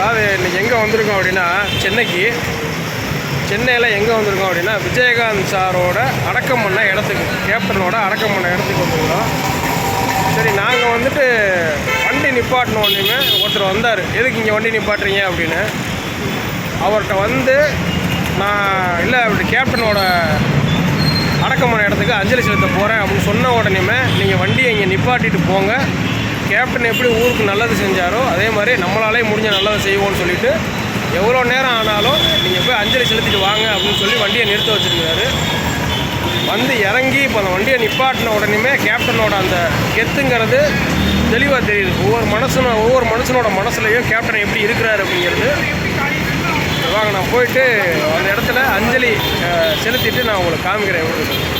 அதாவது இன்றைக்கி எங்கே வந்திருக்கோம் அப்படின்னா சென்னைக்கு. சென்னையில் எங்கே வந்திருக்கோம் அப்படின்னா விஜயகாந்த் சாரோட அடக்கம் பண்ண இடத்துக்கு கேப்டனோட அடக்கம் பண்ண இடத்துக்கு வந்திருக்கோம். சரி நாங்கள் வந்துட்டு வண்டி நிப்பாட்டின உடனே ஒருத்தர் வந்தார். எதுக்கு இங்கே வண்டி நிப்பாட்டுறீங்க அப்படின்னு. அவர்கிட்ட வந்து நான் இல்லை அப்படி கேப்டனோட அடக்கம் பண்ண இடத்துக்கு அஞ்சலி செலுத்த போகிறேன் அப்படின்னு சொன்ன உடனேமே நீங்கள் வண்டியை இங்கே நிப்பாட்டிட்டு போங்க. கேப்டன் எப்படி ஊருக்கு நல்லது செஞ்சாரோ அதே மாதிரி நம்மளாலே முடிஞ்ச நல்லதை செய்வோம்னு சொல்லிட்டு எவ்வளோ நேரம் ஆனாலும் நீங்கள் போய் அஞ்சலி செலுத்திட்டு வாங்க அப்படின்னு சொல்லி வண்டியை நிறுத்த வச்சுருந்தாரு வந்து இறங்கி இப்போ அந்த வண்டியை நிப்பாட்டின உடனேமே கேப்டனோட அந்த கெத்துங்கிறது தெளிவாக தெரியுது. ஒவ்வொரு மனசனும் ஒவ்வொரு மனுஷனோட மனசுலையும் கேப்டன் எப்படி இருக்கிறாரு அப்படிங்கிறது. வாங்க நான் போயிட்டு அந்த இடத்துல அஞ்சலி செலுத்திட்டு நான் உங்களுக்கு காமிக்கிறேன். எப்படி இருக்குன்னு.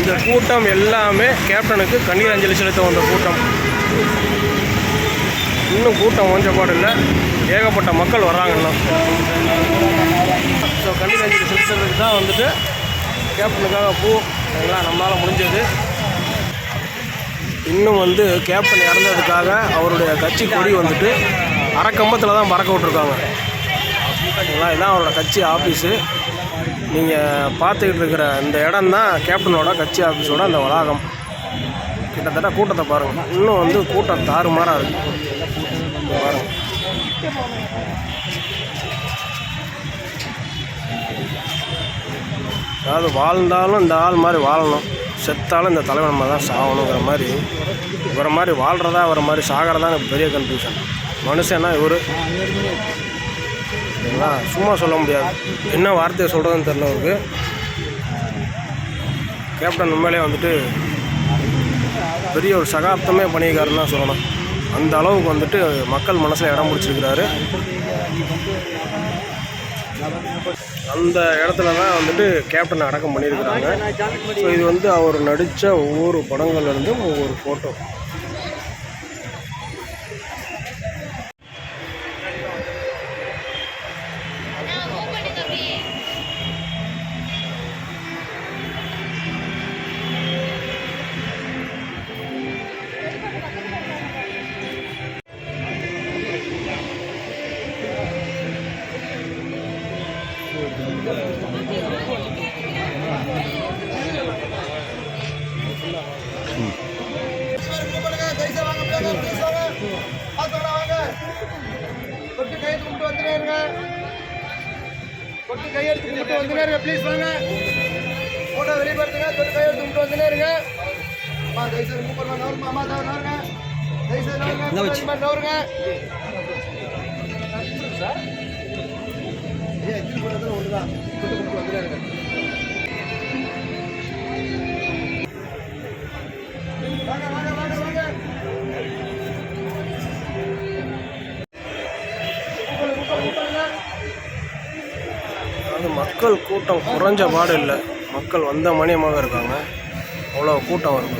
இந்த கூட்டம் எல்லாமே கேப்டனுக்கு கண்ணீர் அஞ்சலி செலுத்த வந்த கூட்டம். இன்னும் கூட்டம் ஓஞ்ச பாடு இல்லை ஏகப்பட்ட மக்கள் வர்றாங்க ஸோ கண்ணீர் அஞ்சலி செலுத்துறதுக்கு தான் வந்துட்டு கேப்டனுக்காக பூ எல்லாம் நம்மளால் முடிஞ்சது. இன்னும் வந்து கேப்டன் இறந்ததுக்காக அவருடைய கட்சி கொடி வந்துட்டு அரைக்கம்பத்தில் தான் பறக்க விட்ருக்காங்க இதான் அவரோட கட்சி ஆஃபீஸு நீங்கள் பார்த்துக்கிட்டு இருக்கிற இந்த இடம் தான் கேப்டனோட கட்சி ஆஃபீஸோட அந்த வளாகம். கிட்டத்தட்ட கூட்டத்தை பாருங்கள் இன்னும் வந்து கூட்டம் தாறுமாறாக இருக்குது பாருங்கள் அதாவது வாழ்ந்தாலும் இந்த ஆள் மாதிரி வாழணும். செத்தாலும் இந்த தலைவன் நம்ம தான் சாகணுங்கிற மாதிரி இவரை மாதிரி வாழ்கிறதா அவரை மாதிரி சாகிறதா எனக்கு பெரிய கன்ஃபியூஷன் மனுஷன்னா இவர். ஓகேங்களா சும்மா சொல்ல முடியாது. என்ன வார்த்தையை சொல்கிறதுன்னு தெரில அவருக்கு கேப்டன் உண்மையிலே வந்துட்டு பெரிய ஒரு சகாப்தமே பண்ணியிருக்காருன்னு தான் சொல்லணும். அந்த அளவுக்கு வந்துட்டு மக்கள் மனசில் இடம் பிடிச்சிருக்கிறாரு. அந்த இடத்துல தான் வந்துட்டு கேப்டன் அடக்கம் பண்ணியிருக்கிறாங்க. ஸோ இது வந்து அவர் நடித்த ஒவ்வொரு படங்கள்லேருந்தும் ஒவ்வொரு ஃபோட்டோ கையெழுத்து கும்பிட்டு வந்துட்டே இருங்க. கொட்டு கையெழுத்து கும்பிட்டு வந்துட்டே இருங்க ப்ளீஸ் வாங்க. போட்டோ வெளிப்படுத்துங்க கொட்டு கையெழுத்து கும்பிட்டு வந்துட்டே இருங்க. அம்மா தயவுசெய்து மூப்பர் நவருங்க அம்மா தவிர நவருங்க. தயவுசெய்து நவருங்க நவருங்க. ஐயா இது போடுறதுல ஒன்றுதான் கொட்டு கும்பிட்டு வந்துட்டே இருங்க. மக்கள் கூட்டம் குறைஞ்ச பாடு இல்லை. மக்கள் வந்த மணியமாக இருக்காங்க. அவ்வளோ கூட்டம் வருது.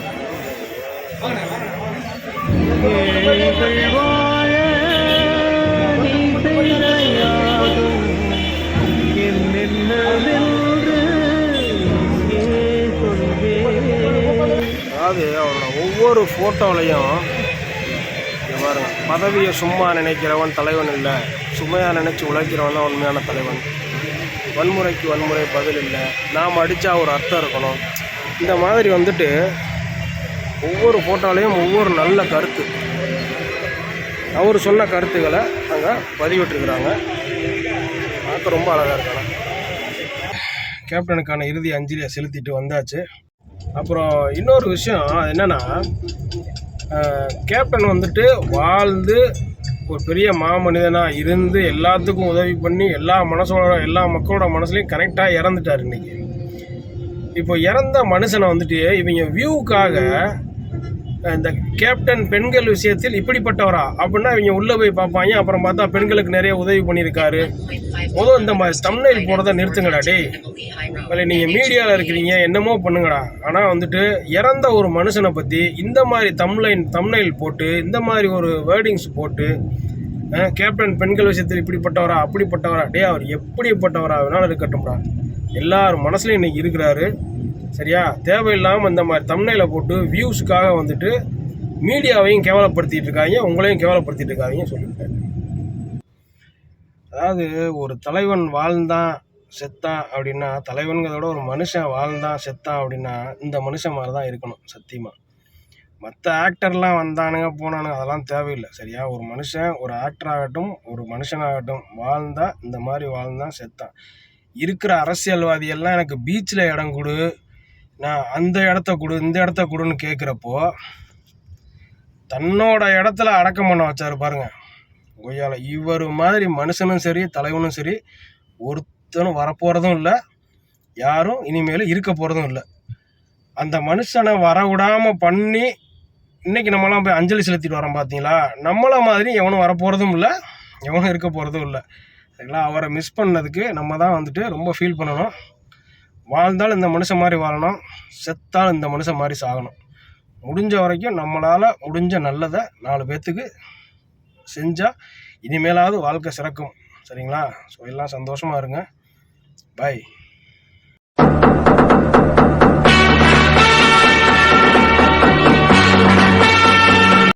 அதாவது அவரோட ஒவ்வொரு ஃபோட்டோலையும் பாருங்க பதவியை சும்மா நினைக்கிறவன் தலைவன் இல்லை. சுமையாக நினச்சி உழைக்கிறவன் தான் உண்மையான தலைவன். வன்முறைக்கு வன்முறை பதில் இல்லை. நாம் அடித்தா ஒரு அர்த்தம் இருக்கணும். இந்த மாதிரி வந்துட்டு ஒவ்வொரு ஃபோட்டோலையும் ஒவ்வொரு நல்ல கருத்து. அவர் சொன்ன கருத்துக்களை அங்கே பதிவிட்டுருக்குறாங்க. பார்க்க ரொம்ப அழகாக இருக்காங்க. கேப்டனுக்கான இறுதி அஞ்சலியை செலுத்திட்டு வந்தாச்சு. அப்புறம் இன்னொரு விஷயம் அது என்னென்னா கேப்டன் வந்துட்டு வாழ்ந்து ஒரு பெரிய மாமனிதனாக இருந்து எல்லாத்துக்கும் உதவி பண்ணி எல்லா மனசோட எல்லா மக்களோட மனசுலையும் கரெக்டாக இறந்துட்டார் இன்னைக்கு. இப்போ இறந்த மனுஷனை வந்துட்டு இவங்க வியூவுக்காக இந்த கேப்டன் பெண்கள் விஷயத்தில் இப்படிப்பட்டவரா? அப்படின்னா இவங்க உள்ளே போய் பார்ப்பாங்க. அப்புறம் பார்த்தா பெண்களுக்கு நிறைய உதவி பண்ணியிருக்காரு. முதல் இந்த மாதிரி ஸ்டம்னைல் போடுறத நிறுத்துங்கடா டேய். இல்லை நீங்கள் மீடியாவில் இருக்கிறீங்க. என்னமோ பண்ணுங்கடா. ஆனால் வந்துட்டு இறந்த ஒரு மனுஷனை பற்றி இந்த மாதிரி தம்லைன் தம்னைல் போட்டு இந்த மாதிரி ஒரு வேர்டிங்ஸ் போட்டு கேப்டன் பெண்கள் விஷயத்தில் இப்படிப்பட்டவரா அப்படிப்பட்டவரா? டே அவர் எப்படிப்பட்டவரா? வேணாலும் இருக்கட்டும்டா. எல்லார் மனசுலையும் இன்னைக்கு இருக்கிறாரு. சரியா? தேவையில்லாமல் இந்த மாதிரி தம்னையில் போட்டு வியூஸுக்காக வந்துட்டு மீடியாவையும் கேவலப்படுத்திட்டு இருக்காங்க உங்களையும் கேவலப்படுத்திட்டு இருக்காங்க சொல்லிவிட்டேன். அதாவது ஒரு தலைவன் வாழ்ந்தான் செத்தான் அப்படின்னா தலைவன்கிறதோட விட ஒரு மனுஷன் வாழ்ந்தான் செத்தான் அப்படின்னா இந்த மனுஷன் மாதிரி தான் இருக்கணும் சத்தியமாக மற்ற ஆக்டர்லாம் வந்தானுங்க போனானுங்க அதெல்லாம் தேவையில்லை சரியா? ஒரு மனுஷன் ஒரு ஆக்டராகட்டும் ஒரு மனுஷனாகட்டும் வாழ்ந்தால் இந்த மாதிரி வாழ்ந்தான் செத்தான். இருக்கிற அரசியல்வாதியெல்லாம் எனக்கு பீச்சில் இடம் கொடு நான் அந்த இடத்த கொடு இந்த இடத்த கொடுன்னு கேட்குறப்போ தன்னோட இடத்துல அடக்கம் பண்ண வச்சாரு பாருங்க. கொய்யால இவர் மாதிரி மனுஷனும் சரி தலைவனும் சரி ஒருத்தனும் வரப்போகிறதும் இல்லை யாரும் இனிமேல் இருக்க போகிறதும் இல்லை. அந்த மனுஷனை வர விடாமல் பண்ணி இன்றைக்கி நம்மளாம் போய் அஞ்சலி செலுத்திட்டு வரோம் பார்த்தீங்களா நம்மள மாதிரி எவனும் வரப்போகிறதும் இல்லை எவனும் இருக்க போகிறதும் இல்லை. சரிங்களா? அவரை மிஸ் பண்ணதுக்கு நம்ம தான் வந்துட்டு ரொம்ப ஃபீல் பண்ணணும். வாழ்ந்தாலும் இந்த மனுஷன் மாதிரி வாழணும். செத்தாலும் இந்த மனுஷன் மாதிரி சாகணும். முடிஞ்ச வரைக்கும் நம்மளால் முடிஞ்ச நல்லதை நாலு பேர்த்துக்கு செஞ்சால் இனிமேலாவது வாழ்க்கை சிறக்கும். சரிங்களா? ஸோ எல்லாம் சந்தோஷமாக இருங்க. பை